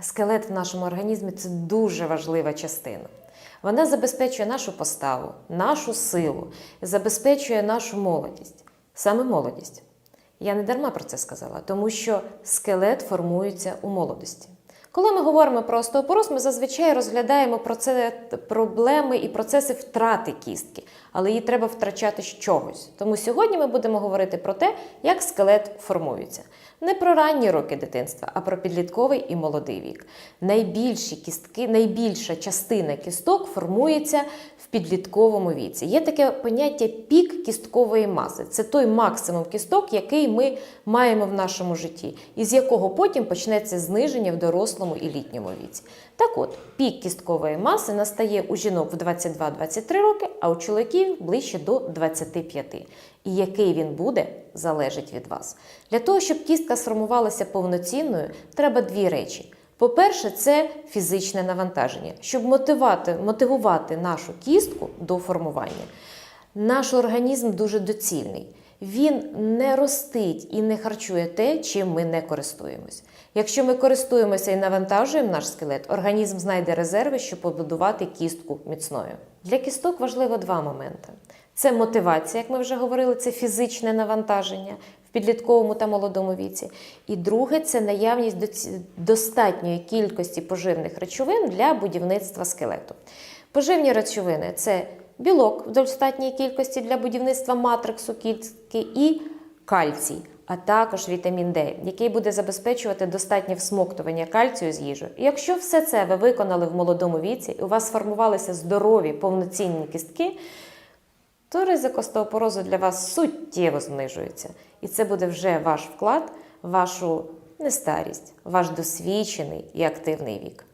Скелет в нашому організмі це дуже важлива частина. Вона забезпечує нашу поставу, нашу силу, забезпечує нашу молодість, саме молодість. Я не дарма про це сказала, тому що скелет формується у молодості. Коли ми говоримо про остеопороз, ми зазвичай розглядаємо проце- проблеми і процеси втрати кістки, але її треба втрачати з чогось. Тому сьогодні ми будемо говорити про те, як скелет формується. Не про ранні роки дитинства, а про підлітковий і молодий вік. Найбільші кістки, найбільша частина кісток формується в підлітковому віці. Є таке поняття пік кісткової маси. Це той максимум кісток, який ми маємо в нашому житті, і з якого потім почнеться зниження в дорослому і літньому віці. Так от, пік кісткової маси настає у жінок в 22-23 роки, а у чоловіків ближче до 25. І який він буде, залежить від вас. Для того, щоб кістка сформувалася повноцінною, треба дві речі. По-перше, це фізичне навантаження, щоб мотивувати, мотивувати нашу кістку до формування. Наш організм дуже доцільний. Він не ростить і не харчує те, чим ми не користуємось. Якщо ми користуємося і навантажуємо наш скелет, організм знайде резерви, щоб побудувати кістку міцною. Для кісток важливо два моменти: це мотивація, як ми вже говорили, це фізичне навантаження в підлітковому та молодому віці. І друге це наявність достатньої кількості поживних речовин для будівництва скелету. Поживні речовини це білок в достатній кількості для будівництва матриксу кістки і кальцій, а також вітамін Д, який буде забезпечувати достатнє всмоктування кальцію з їжі. І якщо все це ви виконали в молодому віці, і у вас сформувалися здорові повноцінні кістки, то ризик остеопорозу для вас суттєво знижується. І це буде вже ваш вклад, вашу нестарість, ваш досвідчений і активний вік.